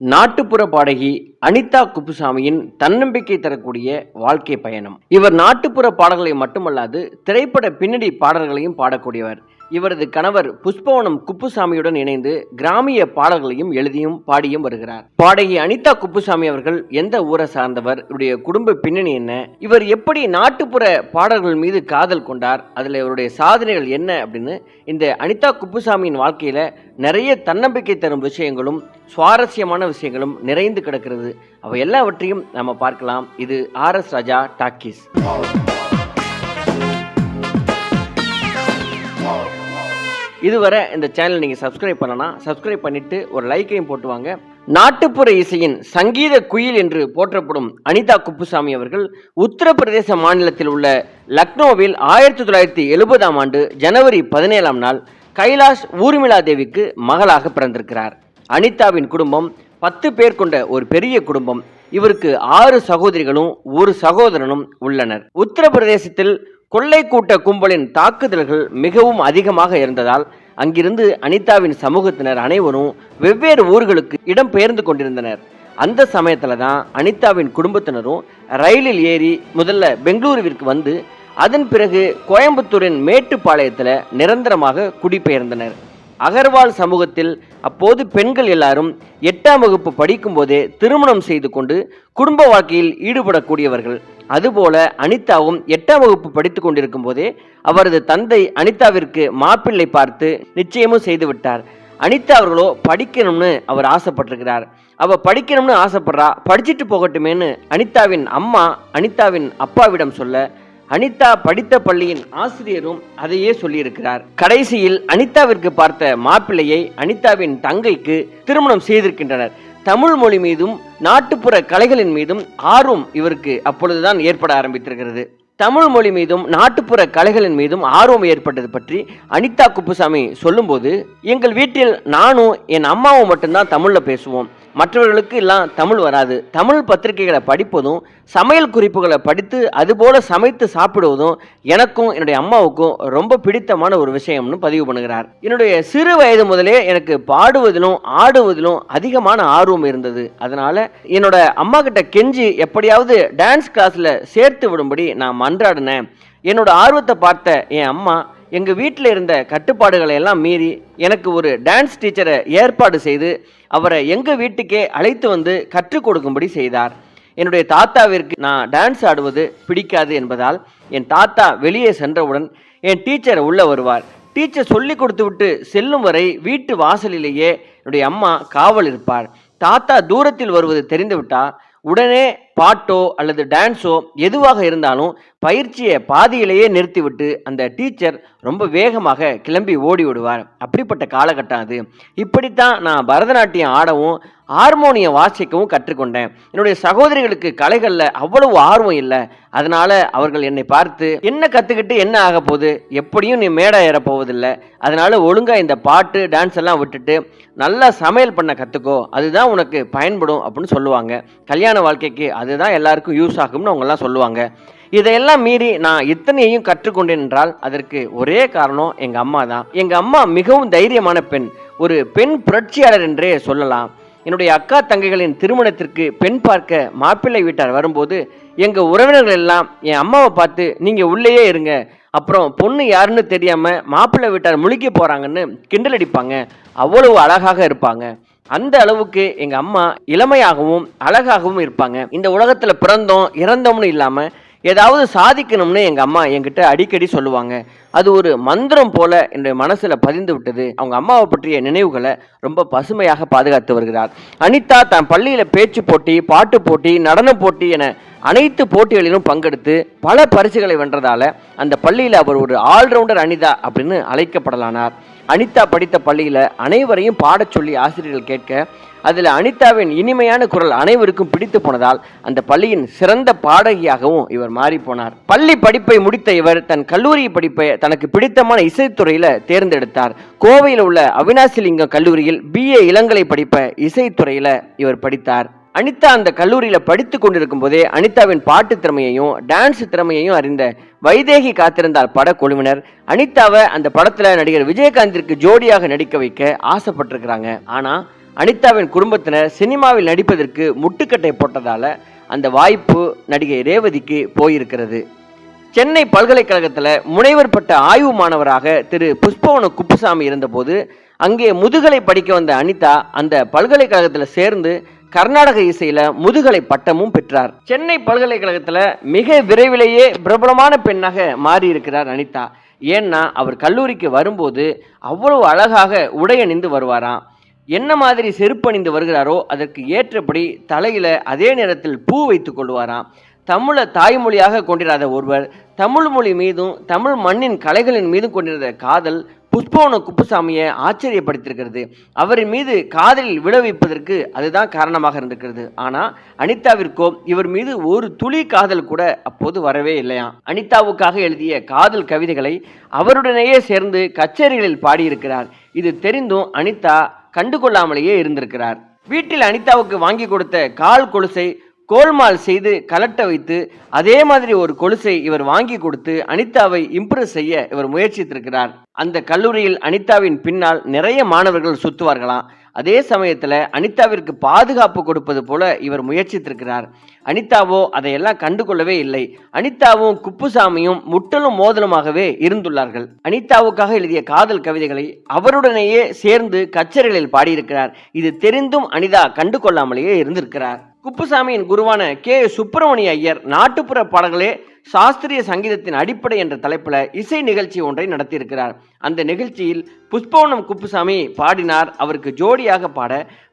நாட்டுப்புற பாடகி அனிதா குப்புசாமியின் தன்னம்பிக்கை தரக்கூடிய வாழ்க்கை பயணம். இவர் நாட்டுப்புற பாடல்களை மட்டுமல்லாது திரைப்பட பின்னணி பாடல்களையும் பாடக்கூடியவர். இவரது கணவர் புஷ்பவனம் குப்புசாமியுடன் இணைந்து கிராமிய பாடல்களையும் எழுதியும் பாடியும் வருகிறார். பாடகி அனிதா குப்புசாமி அவர்கள் எந்த ஊரை சார்ந்தவர் இவருடைய குடும்ப பின்னணி என்ன இவர் எப்படி நாட்டுப்புற பாடல்கள் மீது காதல் கொண்டார் அதில் இவருடைய சாதனைகள் என்ன அப்படின்னு இந்த அனிதா குப்புசாமியின் வாழ்க்கையில் நிறைய தன்னம்பிக்கை தரும் விஷயங்களும் சுவாரஸ்யமான விஷயங்களும் நிறைந்து கிடக்கிறது. அவை எல்லாவற்றையும் நம்ம பார்க்கலாம். இது ஆர் எஸ் ராஜா டாக்கீஸ். இதுவரை இந்த சேனல் நீங்கள் சப்ஸ்கிரைப் பண்ணலாம் சப்ஸ்கிரைப் பண்ணிட்டு ஒரு லைக்கையும் போட்டு வாங்க. நாட்டுப்புற இசையின் சங்கீத குயில் என்று போற்றப்படும் அனிதா குப்புசாமி அவர்கள் உத்தரப்பிரதேச மாநிலத்தில் உள்ள லக்னோவில் ஆயிரத்தி தொள்ளாயிரத்தி எழுபதாம் ஆண்டு ஜனவரி பதினேழாம் நாள் கைலாஷ் ஊர்மிளா தேவிக்கு மகளாக பிறந்திருக்கிறார். அனிதாவின் குடும்பம் பத்து பேர் கொண்ட ஒரு பெரிய குடும்பம். இவருக்கு ஆறு சகோதரிகளும் ஒரு சகோதரனும் உள்ளனர். உத்தரப்பிரதேசத்தில் கொள்ளை கூட்ட கும்பலின் தாக்குதல்கள் மிகவும் அதிகமாக இருந்ததால் அங்கிருந்து அனிதாவின் சமூகத்தினர் அனைவரும் வெவ்வேறு ஊர்களுக்கு இடம்பெயர்ந்து கொண்டிருந்தனர். அந்த சமயத்தில் தான் அனிதாவின் குடும்பத்தினரும் ரயிலில் ஏறி முதல்ல பெங்களூருவிற்கு வந்து அதன் பிறகு கோயம்புத்தூரின் மேட்டுப்பாளையத்தில் நிரந்தரமாக குடிபெயர்ந்தனர். அகர்வால் சமூகத்தில் அப்போது பெண்கள் எல்லாரும் எட்டாம் வகுப்பு படிக்கும் போதே திருமணம் செய்து கொண்டு குடும்ப வாழ்க்கையில் ஈடுபடக்கூடியவர்கள். அதுபோல அனிதாவும் எட்டாம் வகுப்பு படித்து கொண்டிருக்கும் போதே அவரது தந்தை அனிதாவிற்கு மாப்பிள்ளை பார்த்து நிச்சயமும் செய்து விட்டார். அனிதா அவர்களோ படிக்கணும்னு அவர் ஆசைப்பட்டிருக்கிறார். அவ படிக்கணும்னு ஆசைப்படுறா படிச்சுட்டு போகட்டுமேன்னு அனிதாவின் அம்மா அனிதாவின் அப்பாவிடம் சொல்ல அனிதா படித்த பள்ளியின் ஆசிரியரும் அதையே சொல்லியிருக்கிறார். கடைசியில் அனிதாவிற்கு பார்த்த மாப்பிள்ளையை அனிதாவின் தங்கைக்கு திருமணம் செய்திருக்கின்றனர். தமிழ் மொழி மீதும் நாட்டுப்புற கலைகளின் மீதும் ஆர்வம் இவருக்கு அப்பொழுதுதான் ஏற்பட ஆரம்பித்திருக்கிறது. தமிழ் மொழி மீதும் நாட்டுப்புற கலைகளின் மீதும் ஆர்வம் ஏற்பட்டது பற்றி அனிதா குப்புசாமி சொல்லும்போது எங்கள் வீட்டில் நானும் என் அம்மாவும் மட்டும்தான் தமிழில் பேசுவோம். மற்றவர்களுக்கு எல்லாம் தமிழ் வராது. தமிழ் பத்திரிகைகளை படிப்பதும் சமையல் குறிப்புகளை படித்து அதுபோல சமைத்து சாப்பிடுவதும் எனக்கும் என்னுடைய அம்மாவுக்கும் ரொம்ப பிடித்தமான ஒரு விஷயம்னு பதிவு பண்ணுகிறார். என்னுடைய சிறு வயது முதலே எனக்கு பாடுவதிலும் ஆடுவதிலும் அதிகமான ஆர்வம் இருந்தது. அதனால என்னோட அம்மா கிட்ட கெஞ்சி எப்படியாவது டான்ஸ் கிளாஸ்ல சேர்த்து விடும்படி நான் மன்றாடினேன். என்னோட ஆர்வத்தை பார்த்த என் அம்மா எங்கள் வீட்டில் இருந்த கட்டுப்பாடுகளை எல்லாம் மீறி எனக்கு ஒரு டான்ஸ் டீச்சரை ஏற்பாடு செய்து அவரை எங்கள் வீட்டுக்கே அழைத்து வந்து கற்றுக் கொடுக்கும்படி செய்தார். என்னுடைய தாத்தாவிற்கு நான் டான்ஸ் ஆடுவது பிடிக்காது என்பதால் என் தாத்தா வெளியே சென்றவுடன் என் டீச்சர் உள்ளே வருவார். டீச்சர் சொல்லி கொடுத்து விட்டு செல்லும் வரை வீட்டு வாசலிலேயே என்னுடைய அம்மா காவல் இருப்பார். தாத்தா தூரத்தில் வருவது தெரிந்துவிட்டால் உடனே பாட்டோ அல்லது டான்ஸோ எதுவாக இருந்தாலும் பயிற்சியை பாதியிலேயே நிறுத்திவிட்டு அந்த டீச்சர் ரொம்ப வேகமாக கிளம்பி ஓடி விடுவார். அப்படிப்பட்ட காலகட்டம் அது. இப்படித்தான் நான் பரதநாட்டியம் ஆடவும் ஹார்மோனியம் வாசிக்கவும் கற்றுக்கொண்டேன். என்னுடைய சகோதரிகளுக்கு கலைகளில் அவ்வளவு ஆர்வம் இல்லை. அதனால அவர்கள் என்னை பார்த்து என்ன கற்றுக்கிட்டு என்ன ஆக போகுது? எப்படியும் நீ மேடை ஏற போவதில்லை. அதனால ஒழுங்காக இந்த பாட்டு டான்ஸ் எல்லாம் விட்டுட்டு நல்லா சமையல் பண்ண கற்றுக்கோ அதுதான் உனக்கு பயன்படும் அப்படின்னு சொல்லுவாங்க. கல்யாண வாழ்க்கைக்கு அது அதுதான் எல்லாருக்கும் யூஸ் ஆகும்னு அவங்கெல்லாம் சொல்லுவாங்க. இதையெல்லாம் மீறி நான் இத்தனையையும் கற்றுக்கொண்டேன் என்றால் அதற்கு ஒரே காரணம் எங்கள் அம்மா தான். எங்கள் அம்மா மிகவும் தைரியமான பெண். ஒரு பெண் புரட்சியாளர் என்றே சொல்லலாம். என்னுடைய அக்கா தங்கைகளின் திருமணத்திற்கு பெண் பார்க்க மாப்பிள்ளை வீட்டார் வரும்போது எங்கள் உறவினர்கள் எல்லாம் என் அம்மாவை பார்த்து நீங்கள் உள்ளேயே இருங்க. அப்புறம் பொண்ணு யாருன்னு தெரியாமல் மாப்பிள்ளை வீட்டார் முழிக்க போகிறாங்கன்னு கிண்டல் அடிப்பாங்க. அவ்வளவு அழகாக இருப்பாங்க. அந்த அளவுக்கு எங்க அம்மா இளமையாகவும் அழகாகவும் இருப்பாங்க. இந்த உலகத்துல பிறந்தோம் இறந்தோம்னு இல்லாம ஏதாவது சாதிக்கணும்னு எங்க அம்மா என்கிட்ட அடிக்கடி சொல்லுவாங்க. அது ஒரு மந்திரம் போல என்னுடைய மனசுல பதிந்து விட்டது. அவங்க அம்மாவை பற்றிய நினைவுகளை ரொம்ப பசுமையாக பாதுகாத்து வருகிறார். அனிதா தன் பள்ளியில பேச்சு போட்டி பாட்டு போட்டி நடன போட்டி என அனைத்து போட்டிகளிலும் பங்கெடுத்து பல பரிசுகளை வென்றதால அந்த பள்ளியில் அவர் ஒரு ஆல்ரவுண்டர் அனிதா அப்படின்னு அழைக்கப்படலானார். அனிதா படித்த பள்ளியில் அனைவரையும் பாடச் சொல்லி ஆசிரியர்கள் கேட்க அதில் அனிதாவின் இனிமையான குரல் அனைவருக்கும் பிடித்து போனதால் அந்த பள்ளியின் சிறந்த பாடகியாகவும் இவர் மாறி போனார் பள்ளி படிப்பை முடித்த இவர் தன் கல்லூரி படிப்பை தனக்கு பிடித்தமான இசைத்துறையில் தேர்ந்தெடுத்தார். கோவையில் உள்ள அவினாசிலிங்கம் கல்லூரியில் பிஏ இளங்கலை படிப்பை இசைத்துறையில் இவர் படித்தார். அனிதா அந்த கல்லூரியில் படித்து கொண்டிருக்கும் போதே அனிதாவின் பாட்டு திறமையையும் டான்ஸ் திறமையையும் அறிந்த வைதேகி காத்திருந்தார் படக்குழுவினர் அனிதாவை அந்த படத்தில் நடிகர் விஜயகாந்திற்கு ஜோடியாக நடிக்க வைக்க ஆசைப்பட்டிருக்கிறாங்க. ஆனால் அனிதாவின் குடும்பத்தினர் சினிமாவில் நடிப்பதற்கு முட்டுக்கட்டை போட்டதால அந்த வாய்ப்பு நடிகை ரேவதிக்கு போயிருக்கிறது. சென்னை பல்கலைக்கழகத்தில் முனைவர் பட்ட ஆய்வு மாணவராக திரு புஷ்பவன குப்புசாமி இருந்தபோது அங்கே முதுகலை படிக்க வந்த அனிதா அந்த பல்கலைக்கழகத்தில் சேர்ந்து கர்நாடக இசையில முதுகலை பட்டமும் பெற்றார். சென்னை பல்கலைக்கழகத்தில் மிக விரைவிலேயே பிரபலமான பெண்ணாக மாறி இருக்கிறார் அனிதா. ஏன்னா அவர் கல்லூரிக்கு வரும்போது அவ்வளவு அழகாக உடை அணிந்து வருவாராம். என்ன மாதிரி செருப்பணிந்து வருகிறாரோ அதற்கு ஏற்றபடி தலையில அதே நேரத்தில் பூ வைத்துக் கொள்வாராம். தமிழை தாய்மொழியாக கொண்டிராத ஒருவர் தமிழ் மொழி மீதும் தமிழ் மண்ணின் கலைகளின் மீதும் கொண்டிருந்த காதல் புஷ்பவன குப்புசாமியை ஆச்சரியப்படுத்தியிருக்கிறது. அவரின் மீது காதலில் விழ வைப்பதற்கு அதுதான் காரணமாக இருந்திருக்கிறது. ஆனால் அனிதாவிற்கோ இவர் மீது ஒரு துளி காதல் கூட அப்போது வரவே இல்லையா? அனிதாவுக்காக எழுதிய காதல் கவிதைகளை அவருடனேயே சேர்ந்து கச்சேரிகளில் பாடியிருக்கிறார். இது தெரிந்தும் அனிதா கண்டுகொள்ளாமலேயே இருந்திருக்கிறார். வீட்டில் அனிதாவுக்கு வாங்கி கொடுத்த கால் கொலுசை கோல்மால் செய்து கலட்ட வைத்து அதே மாதிரி ஒரு கொலுசை இவர் வாங்கி கொடுத்து அனிதாவை இம்ப்ரெஸ் செய்ய இவர் முயற்சித்திருக்கிறார். அந்த கல்லூரியில் அனிதாவின் பின்னால் நிறைய மாணவர்கள் சுத்துவார்களாம் அதே சமயத்துல அனிதாவிற்கு பாதுகாப்பு கொடுப்பது போல இவர் முயற்சித்திருக்கிறார். அனிதாவோ அதையெல்லாம் கண்டுகொள்ளவே இல்லை. அனிதாவும் குப்புசாமியும் முட்டலும் மோதலுமாகவே இருந்துள்ளார்கள். அனிதாவுக்காக எழுதிய காதல் கவிதைகளை அவருடனேயே சேர்ந்து கச்சேரிகளில் பாடியிருக்கிறார். இது தெரிந்தும் அனிதா கண்டுகொள்ளாமலேயே இருந்திருக்கிறார். குப்புசாமியின் குருவான கே சுப்பிரமணிய ஐயர் நாட்டுப்புற பாடல்களே சாஸ்திரிய சங்கீதத்தின் அடிப்படை என்ற தலைப்பில் இசை நிகழ்ச்சி ஒன்றை நடத்தியிருக்கிறார். அந்த நிகழ்ச்சியில் புஷ்பவனம் குப்புசாமி பாடினார். அவருக்கு ஜோடியாக பாட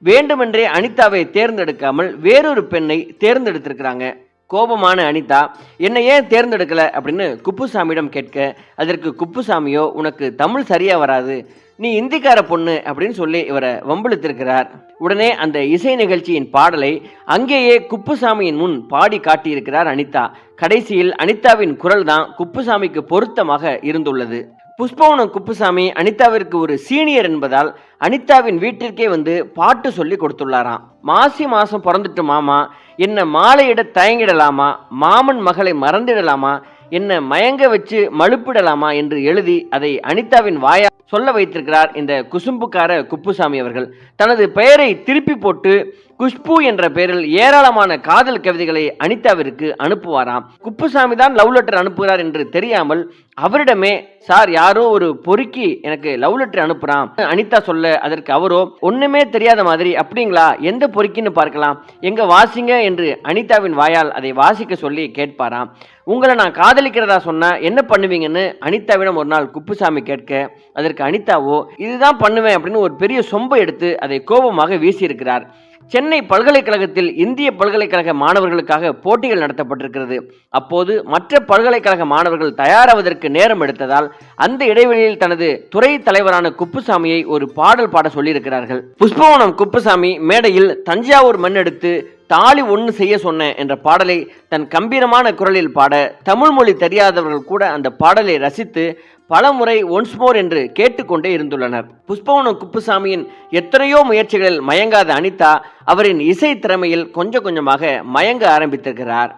வேண்டுமென்றே அனிதாவை தேர்ந்தெடுக்காமல் வேறொரு பெண்ணை தேர்ந்தெடுத்திருக்கிறாங்க. கோபமான அனிதா என்னை ஏன் தேர்ந்தெடுக்கல? அப்படின்னு குப்புசாமியிடம் கேட்க அதற்கு குப்புசாமியோ உனக்கு தமிழ் சரியா வராது. நீ இந்திக்கார பொண்ணு அப்படின்னு சொல்லி இவரை வம்பிழுத்திருக்கிறார். உடனே அந்த இசை நிகழ்ச்சியின் பாடலை அங்கேயே குப்புசாமியின் முன் பாடி காட்டியிருக்கிறார் அனிதா. கடைசியில் அனிதாவின் குரல் தான் குப்புசாமிக்கு பொருத்தமாக இருந்துள்ளது. புஷ்பவனம் குப்புசாமி அனிதாவிற்கு ஒரு சீனியர் என்பதால் அனிதாவின் வீட்டிற்கே வந்து பாட்டு சொல்லி கொடுத்துள்ளாராம். மாசி மாசம் பிறந்துட்டு மாமா என்ன மாலையிட தயங்கிடலாமா? மாமன் மகளை மறந்திடலாமா? என்னை மயங்க வச்சு மழுப்பிடலாமா என்று எழுதி அதை அனிதாவின் வாயா சொல்ல வைத்திருக்கிறார் இந்த குசும்புக்கார குப்புசாமி அவர்கள். தனது பெயரை திருப்பி போட்டு குஷ்பு என்ற பெயரில் ஏராளமான காதல் கவிதைகளை அனிதாவிற்கு அனுப்புவாராம். குப்புசாமி தான் லவ் லெட்டர் அனுப்புகிறார் என்று தெரியாமல் அவரிடமே சார் யாரோ ஒரு பொறுக்கி எனக்கு லவ் லெட்டர் அனுப்புறான் அனிதா சொல்ல அதற்கு அவரோ ஒண்ணுமே தெரியாத மாதிரி அப்படிங்களா? எந்த பொறுக்கின்னு பார்க்கலாம். எங்க வாசிங்க என்று அனிதாவின் வாயால் அதை வாசிக்க சொல்லி கேட்பாராம். உங்களை நான் காதலிக்கிறதா சொன்னா என்ன பண்ணுவீங்கன்னு? அனிதாவிடம் ஒரு நாள் குப்புசாமி கேட்க அதற்கு அனிதாவோ இதுதான் பண்ணுவேன் அப்படின்னு ஒரு பெரிய சொம்பை எடுத்து அதை கோபமாக வீசியிருக்கிறார். சென்னை பல்கலைக்கழகத்தில் இந்திய பல்கலைக்கழக மாணவர்களுக்காக போட்டிகள் நடத்தப்பட்டிருக்கிறது. அப்போது மற்ற பல்கலைக்கழக மாணவர்கள் தயாராவதற்கு நேரம் எடுத்ததால் அந்த இடைவெளியில் தனது துறை தலைவரான குப்புசாமியை ஒரு பாடல் பாட சொல்லியிருக்கிறார்கள். புஷ்பவனம் குப்புசாமி மேடையில் தஞ்சாவூர் மண் எடுத்து தாலி ஒன்று செய்ய சொன்னேன் என்ற பாடலை தன் கம்பீரமான குரலில் பாட தமிழ் மொழி தெரியாதவர்கள் கூட அந்த பாடலை ரசித்து பலமுறை ஒன்ஸ் மோர் என்று கேட்டுக்கொண்டே இருந்துள்ளனர். புஷ்பவனம் குப்புசாமியின் எத்தனையோ முயற்சிகளில் மயங்காத அனிதா அவரின் இசை திறமையில் கொஞ்சம் கொஞ்சமாக மயங்க ஆரம்பித்திருக்கிறார்.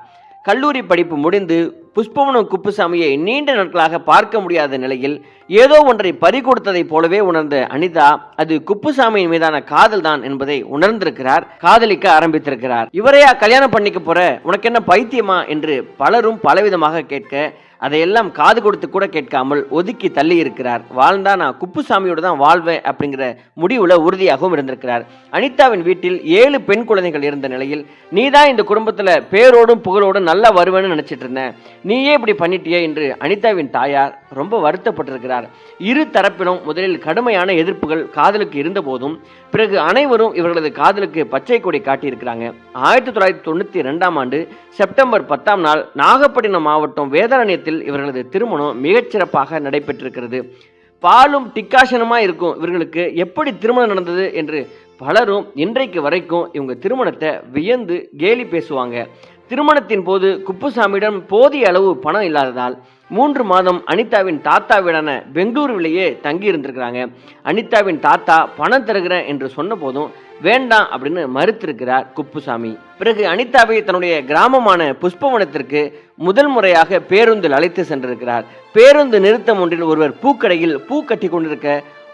கல்லூரி படிப்பு முடிந்து புஷ்பவனம் குப்புசாமியை நீண்ட நாட்களாக பார்க்க முடியாத நிலையில் ஏதோ ஒன்றை பறி கொடுத்ததைப் போலவே உணர்ந்த அனிதா அது குப்புசாமியின் மீதான காதல் தான் என்பதை உணர்ந்திருக்கிறார் காதலிக்க ஆரம்பித்திருக்கிறார். இவரையா கல்யாணம் பண்ணிக்க போற உனக்கு என்ன பைத்தியமா? என்று பலரும் பலவிதமாக கேட்க அதையெல்லாம் காது கொடுத்து கூட கேட்காமல் ஒதுக்கி தள்ளி இருக்கிறார் வாழ்ந்தா நான் குப்புசாமியோடு தான் வாழ்வேன் அப்படிங்கிற முடிவுல உறுதியாகவும் இருந்திருக்கிறார். அனிதாவின் வீட்டில் ஏழு பெண் குழந்தைகள் இருந்த நிலையில் நீ தான் இந்த குடும்பத்துல பேரோடும் புகழோடும் நல்லா வருவேன்னு நினைச்சிட்டு இருந்தேன் நீயே இப்படி பண்ணிட்டியே? என்று அனிதாவின் தாயார் ரொம்ப வருத்தப்பட்டிருக்கிறார். இரு தரப்பிலும் முதலில் கடுமையான எதிர்ப்புகள் காதலுக்கு இருந்த போதும் பிறகு அனைவரும் இவர்களது காதலுக்கு பச்சை கொடி காட்டியிருக்கிறாங்க. ஆயிரத்தி தொள்ளாயிரத்தி தொண்ணூத்தி ரெண்டாம் ஆண்டு செப்டம்பர் பத்தாம் நாள் நாகப்பட்டினம் மாவட்டம் வேதாரண்யத்தில் இவர்களது திருமணம் மிகச்சிறப்பாக நடைபெற்றிருக்கிறது. பாலும் டிக்காசனமா இருக்கும் இவர்களுக்கு எப்படி திருமணம் நடந்தது என்று பலரும் இன்றைக்கு வரைக்கும் இவங்க திருமணத்தை வியந்து கேலி பேசுவாங்க. திருமணத்தின் போது குப்புசாமியிடம் போதிய அளவு பணம் இல்லாததால் மூன்று மாதம் அனிதாவின் தாத்தா வீடான பெங்களூருவிலேயே தங்கி இருந்திருக்கிறாங்க அனிதாவின் தாத்தா பணம் தருகிறேன் என்று சொன்ன போதும் வேண்டாம் அப்படின்னு மறுத்திருக்கிறார் குப்புசாமி. பிறகு அனிதாவை தன்னுடைய கிராமமான புஷ்பவனத்திற்கு முதல் முறையாக பேருந்தில் அழைத்து சென்றிருக்கிறார். பேருந்து நிறுத்தம் ஒன்றில் ஒருவர் பூக்கடையில் பூ கட்டி கொண்டிருக்க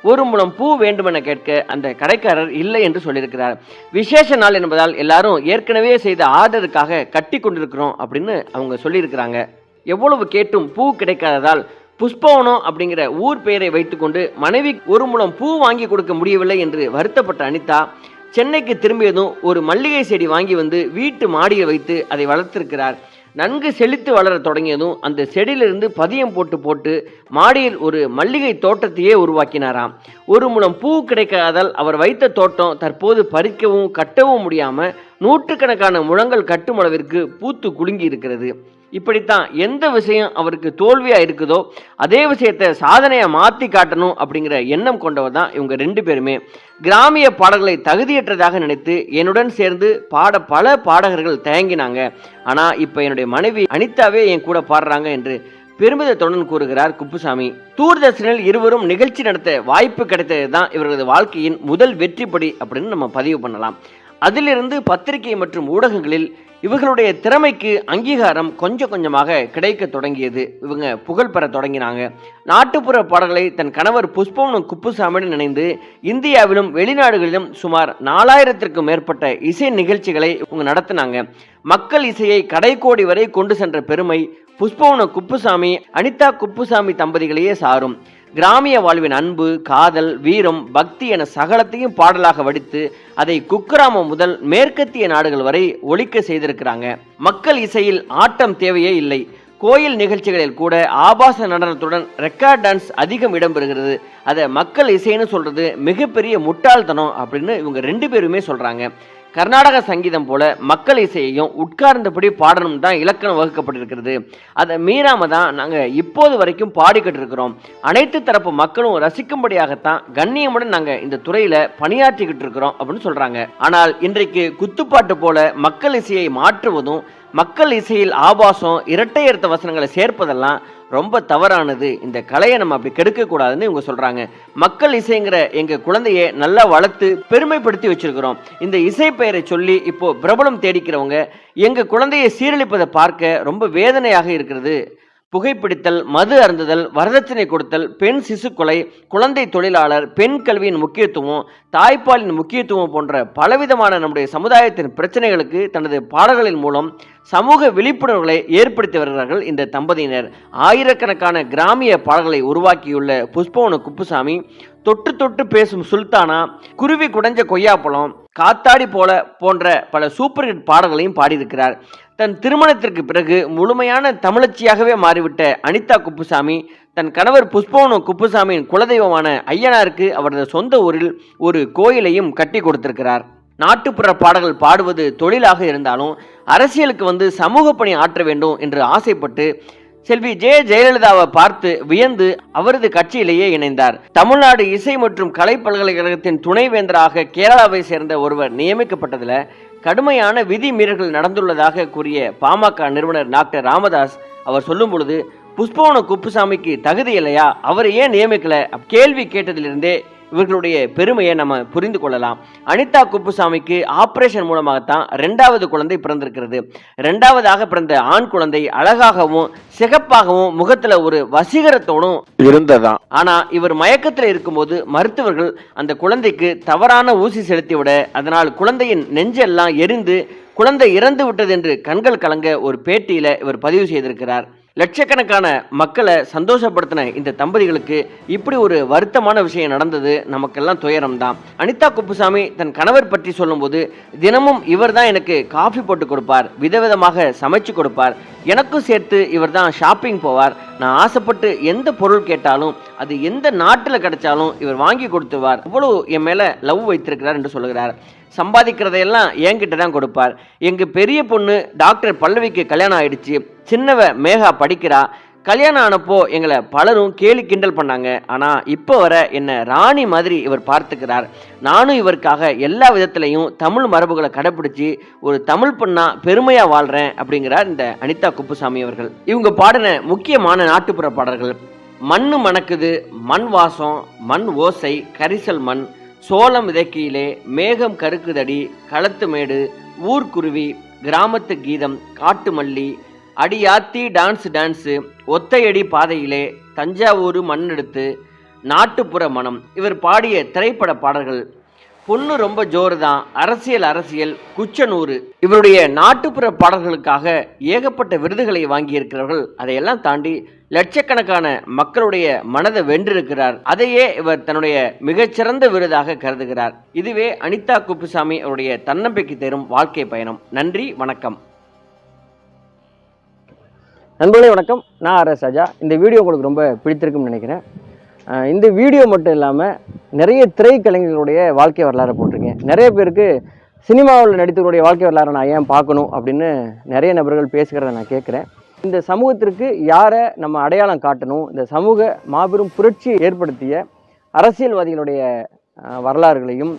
ஒரு முழம் பூ வேண்டுமென கேட்க அந்த கடைக்காரர் இல்லை என்று சொல்லியிருக்கிறார். விசேஷ நாள் என்பதால் எல்லாரும் ஏற்கனவே செய்த ஆர்டருக்காக கட்டி கொண்டிருக்கிறோம் அப்படின்னு அவங்க சொல்லியிருக்கிறாங்க. எவ்வளவு கேட்டும் பூ கிடைக்காததால் புஷ்பவனம் அப்படிங்கிற ஊர் பெயரை வைத்துக்கொண்டு மனைவி ஒரு முழம் பூ வாங்கி கொடுக்க முடியவில்லை என்று வருத்தப்பட்ட அனிதா சென்னைக்கு திரும்பியதும் ஒரு மல்லிகை செடி வாங்கி வந்து வீட்டு மாடியில் வைத்து அதை வளர்த்திருக்கிறார். நன்கு செழித்து வளர தொடங்கியதும் அந்த செடியிலிருந்து பதியம் போட்டு போட்டு மாடியில் ஒரு மல்லிகை தோட்டத்தையே உருவாக்கினாராம். ஒரு முழம் பூ கிடைக்காதால் அவர் வைத்த தோட்டம் தற்போது பறிக்கவும் கட்டவும் முடியாமல் நூற்றுக்கணக்கான முழங்கள் கட்டும் அளவிற்கு பூத்து குலுங்கி இருக்கிறது இப்படித்தான் எந்த விஷயம் அவருக்கு தோல்வியாக இருக்குதோ அதே விஷயத்தை சாதனையை மாற்றி காட்டணும் அப்படிங்கிற எண்ணம் கொண்டவர் தான் இவங்க ரெண்டு பேருமே. கிராமிய பாடல்களை தகுதியற்றதாக நினைத்து என்னுடன் சேர்ந்து பாட பல பாடகர்கள் தயங்கினாங்க. ஆனால் இப்போ என்னுடைய மனைவி அனிதாவே என் கூட பாடுறாங்க என்று பெருமிதத்துடன் கூறுகிறார் குப்புசாமி. தூர்தர்ஷனில் இருவரும் நிகழ்ச்சி நடத்த வாய்ப்பு கிடைத்தது தான் இவர்களது வாழ்க்கையின் முதல் வெற்றிப்படி அப்படின்னு நம்ம பதிவு பண்ணலாம். அதிலிருந்து பத்திரிகை மற்றும் ஊடகங்களில் இவர்களுடைய திறமைக்கு அங்கீகாரம் கொஞ்சம் கொஞ்சமாக கிடைக்க தொடங்கியது. இவங்க புகழ் பெற தொடங்கினாங்க. நாட்டுப்புற பாடல்களை தன் கணவர் புஷ்பவனும் குப்புசாமியுடன் இணைந்து இந்தியாவிலும் வெளிநாடுகளிலும் சுமார் நாலாயிரத்திற்கும் மேற்பட்ட இசை நிகழ்ச்சிகளை இவங்க நடத்தினாங்க. மக்கள் இசையை கடைக்கோடி வரை கொண்டு சென்ற பெருமை புஷ்பவன குப்புசாமி அனிதா குப்புசாமி தம்பதிகளையே சாரும். கிராமிய வாழ்வின் அன்பு காதல் வீரம் பக்தி என சகலத்தையும் பாடலாக வடித்து அதை குக்கிராமம் முதல் மேற்கத்திய நாடுகள் வரை ஒழிக்க செய்திருக்கிறாங்க. மக்கள் இசையில் ஆட்டம் தேவையே இல்லை. கோயில் நிகழ்ச்சிகளில் கூட ஆபாச நடனத்துடன் ரெக்கார்ட் டான்ஸ் அதிகம் இடம்பெறுகிறது. அதை மக்கள் இசைன்னு சொல்றது மிகப்பெரிய முட்டாள்தனம் அப்படின்னு இவங்க ரெண்டு பேருமே சொல்றாங்க. கர்நாடக சங்கீதம் போல மக்கள் இசையையும் உட்கார்ந்தபடி பாடணும் தான் இலக்கணம் வகுக்கப்பட்டிருக்கிறது. அதை மீறாம தான் நாங்கள் இப்போது வரைக்கும் பாடிக்கிட்டு இருக்கிறோம் அனைத்து தரப்பு மக்களும் ரசிக்கும்படியாகத்தான் கண்ணியமுடன் நாங்கள் இந்த துறையில் பணியாற்றிக்கிட்டு இருக்கிறோம் அப்படின்னு சொல்கிறாங்க ஆனால் இன்றைக்கு குத்துப்பாட்டு போல மக்கள் இசையை மாற்றுவதும் மக்கள் இசையில் ஆபாசம் இரட்டையர்த்த வசனங்களை சேர்ப்பதெல்லாம் ரொம்ப தவறானது. இந்த கலையை நம்ம அப்படி கெடுக்கக்கூடாதுன்னு இவங்க சொல்கிறாங்க மக்கள் இசைங்கிற எங்கள் குழந்தையை நல்லா வளர்த்து பெருமைப்படுத்தி வச்சிருக்கிறோம். இந்த இசை பெயரை சொல்லி இப்போது பிரபலம் தேடிக்கிறவங்க எங்கள் குழந்தையை சீரழிப்பதை பார்க்க ரொம்ப வேதனையாக இருக்கிறது. புகைப்பிடித்தல் மது அருந்துதல் வரதட்சணை கொடுத்தல் பெண் சிசு கொலை குழந்தை தொழிலாளர் பெண் கல்வியின் முக்கியத்துவம் தாய்ப்பாலின் முக்கியத்துவம் போன்ற பலவிதமான நம்முடைய சமுதாயத்தின் பிரச்சனைகளுக்கு தனது பாடல்களின் மூலம் சமூக விழிப்புணர்வுகளை ஏற்படுத்தி வருகிறார்கள் இந்த தம்பதியினர். ஆயிரக்கணக்கான கிராமிய பாடல்களை உருவாக்கியுள்ள புஷ்பவன குப்புசாமி தொட்டு தொட்டு பேசும் சுல்தானா குருவி குடைஞ்ச கொய்யாப்பழம் காத்தாடி போல போன்ற பல சூப்பர் ஹிட் பாடல்களையும் பாடியிருக்கிறார். தன் திருமணத்திற்கு பிறகு முழுமையான தமிழச்சியாகவே மாறிவிட்ட அனிதா குப்புசாமி தன் கணவர் புஷ்பவனு குப்புசாமியின் குலதெய்வமான ஐயனாருக்கு அவரது சொந்த ஊரில் ஒரு கோயிலையும் கட்டி கொடுத்திருக்கிறார். நாட்டுப்புற பாடல்கள் பாடுவது தொழிலாக இருந்தாலும் அரசியலுக்கு வந்து சமூக பணி ஆற்ற வேண்டும் என்று ஆசைப்பட்டு செல்வி ஜெய ஜெயலலிதாவை பார்த்து வியந்து அவரது கட்சியிலேயே இணைந்தார். தமிழ்நாடு இசை மற்றும் கலை பல்கலைக்கழகத்தின் துணைவேந்தராக கேரளாவை சேர்ந்த ஒருவர் நியமிக்கப்பட்டதில் கடுமையான விதி மீறல்கள் நடந்துள்ளதாக கூறிய பாமக நிறுவனர் டாக்டர் ராமதாஸ் அவர் சொல்லும் பொழுது புஷ்பவன குப்புசாமிக்கு தகுதி இல்லையா? அவரை ஏன் நியமிக்கல? கேள்வி கேட்டதிலிருந்தே இவர்களுடைய பெருமையை நம்ம புரிந்து கொள்ளலாம். அனிதா குப்புசாமிக்கு ஆபரேஷன் மூலமாகத்தான் ரெண்டாவது குழந்தை பிறந்திருக்கிறது. ரெண்டாவதாக பிறந்த ஆண் குழந்தை அழகாகவும் சிகப்பாகவும் முகத்துல ஒரு வசீகரத்தோடும் இருந்ததாம் ஆனா இவர் மயக்கத்தில் இருக்கும்போது மருத்துவர்கள் அந்த குழந்தைக்கு தவறான ஊசி செலுத்திவிட அதனால் குழந்தையின் நெஞ்செல்லாம் எரிந்து குழந்தை இறந்து விட்டது என்று கண்கள் கலங்க ஒரு பேட்டியில இவர் பதிவு செய்திருக்கிறார். லட்சக்கணக்கான மக்களை சந்தோஷப்படுத்தின இந்த தம்பதிகளுக்கு இப்படி ஒரு வருத்தமான விஷயம் நடந்தது நமக்கெல்லாம் துயரம் தான் அனிதா குப்புசாமி தன் கணவர் பற்றி சொல்லும்போது தினமும் இவர் தான் எனக்கு காஃபி போட்டு கொடுப்பார் விதவிதமாக சமைச்சு கொடுப்பார். எனக்கும் சேர்த்து இவர் தான் ஷாப்பிங் போவார். நான் ஆசைப்பட்டு எந்த பொருள் கேட்டாலும் அது எந்த நாட்டில் கிடைச்சாலும் இவர் வாங்கி கொடுத்துவார். இவ்வளோ என் மேலே லவ் வைத்திருக்கிறார் என்று சொல்லுகிறார். சம்பாதிக்கிறதையெல்லாம் என்கிட்ட தான் கொடுப்பார். எங்கள் பெரிய பொண்ணு டாக்டர் பல்லவிக்கு கல்யாணம் ஆயிடுச்சு. சின்னவ மேகா படிக்கிறா. கல்யாணம் ஆனப்போ எங்களை பலரும் கேலி கிண்டல் பண்ணாங்க. ஆனால் இப்போ வர என்னை ராணி மாதிரி இவர் பார்த்துக்கிறார். நானும் இவருக்காக எல்லா விதத்துலையும் தமிழ் மரபுகளை கடைப்பிடிச்சி ஒரு தமிழ் பொண்ணாக பெருமையாக வாழ்கிறேன் அப்படிங்கிறார் இந்த அனிதா குப்புசாமி அவர்கள். இவங்க பாடின முக்கியமான நாட்டுப்புற பாடல்கள் மண்ணு மணக்குது மண் வாசம் மண் ஓசை கரிசல் மண் சோளம் விதைக்கையிலே மேகம் கருக்குதடி களத்து மேடு ஊர்க்குருவி கிராமத்து கீதம் காட்டு மல்லி அடியாத்தி டான்ஸ் டான்ஸு ஒத்தையடி பாதையிலே தஞ்சாவூர் மண்ணெடுத்து நாட்டுப்புற மனம் இவர் பாடிய திரைப்பட பாடல்கள் பொண்ணு ரொம்ப ஜோறு தான் அரசியல் அரசியல் குச்சனூறு. இவருடைய நாட்டுப்புற பாடல்களுக்காக ஏகப்பட்ட விருதுகளை வாங்கியிருக்கிறவர்கள் அதையெல்லாம் தாண்டி லட்சக்கணக்கான மக்களுடைய மனதை வென்றிருக்கிறார். அதையே இவர் தன்னுடைய மிகச்சிறந்த விருதாக கருதுகிறார். இதுவே அனிதா குப்புசாமி அவருடைய தன்னம்பிக்கை தரும் வாழ்க்கை பயணம். நன்றி வணக்கம். நண்பர்களே வணக்கம். நான் ஆர் எஸ் ராஜா. இந்த வீடியோ உங்களுக்கு ரொம்ப பிடித்திருக்கும்னு நினைக்கிறேன். இந்த வீடியோ மட்டும் இல்லாமல் நிறைய திரைக்கலைஞர்களுடைய வாழ்க்கை வரலாறை போட்டிருக்கேன். நிறைய பேருக்கு சினிமாவில் நடித்தவருடைய வாழ்க்கை வரலாறு நான் ஏன் பார்க்கணும் அப்படின்னு நிறைய நபர்கள் பேசுகிறத நான் கேட்குறேன். இந்த சமூகத்திற்கு யாரை நம்ம அடையாளம் காட்டணும்? இந்த சமூக மாபெரும் புரட்சியை ஏற்படுத்திய அரசியல்வாதிகளுடைய வரலாறுகளையும்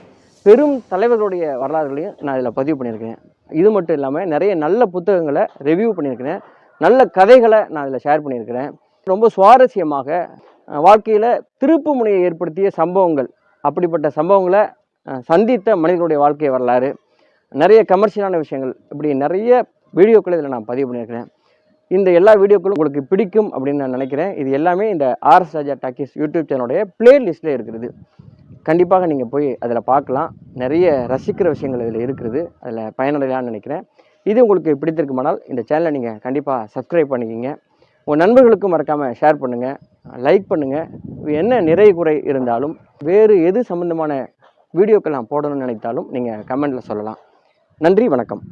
பெரும் தலைவர்களுடைய வரலாறுகளையும் நான் இதில் பதிவு பண்ணியிருக்கேன். இது மட்டும் இல்லாமல் நிறைய நல்ல புத்தகங்களை ரிவ்யூ பண்ணியிருக்கிறேன். நல்ல கதைகளை நான் இதில் ஷேர் பண்ணியிருக்கிறேன். ரொம்ப சுவாரஸ்யமாக வாழ்க்கையில் திருப்பு முனையை ஏற்படுத்திய சம்பவங்கள். அப்படிப்பட்ட சம்பவங்களை சந்தித்த மனிதர்களுடைய வாழ்க்கை வரலாறு நிறைய கமர்ஷியலான விஷயங்கள் இப்படி நிறைய வீடியோக்களை இதில் நான் பதிவு பண்ணியிருக்கிறேன். இந்த எல்லா வீடியோக்களும் உங்களுக்கு பிடிக்கும் அப்படின்னு நான் நினைக்கிறேன். இது எல்லாமே இந்த ஆர்எஸ் ராஜா டாக்கீஸ் யூடியூப் சேனலுடைய பிளேலிஸ்ட்டில் இருக்கிறது. கண்டிப்பாக நீங்கள் போய் அதில் பார்க்கலாம். நிறைய ரசிக்கிற விஷயங்கள் இதில் இருக்கிறது. அதில் பயனடையலான்னு நினைக்கிறேன். இது உங்களுக்கு பிடித்திருக்குமானால் இந்த சேனலை நீங்கள் கண்டிப்பாக சப்ஸ்கிரைப் பண்ணிக்கிங்க. உங்கள் நண்பர்களுக்கும் மறக்காமல் ஷேர் பண்ணுங்கள் லைக் பண்ணுங்கள் என்ன நிறை குறை இருந்தாலும் வேறு எது சம்மந்தமான வீடியோக்கள் நான் போடணும்னு நினைத்தாலும் நீங்கள் கமெண்ட்டில் சொல்லலாம். நன்றி வணக்கம்.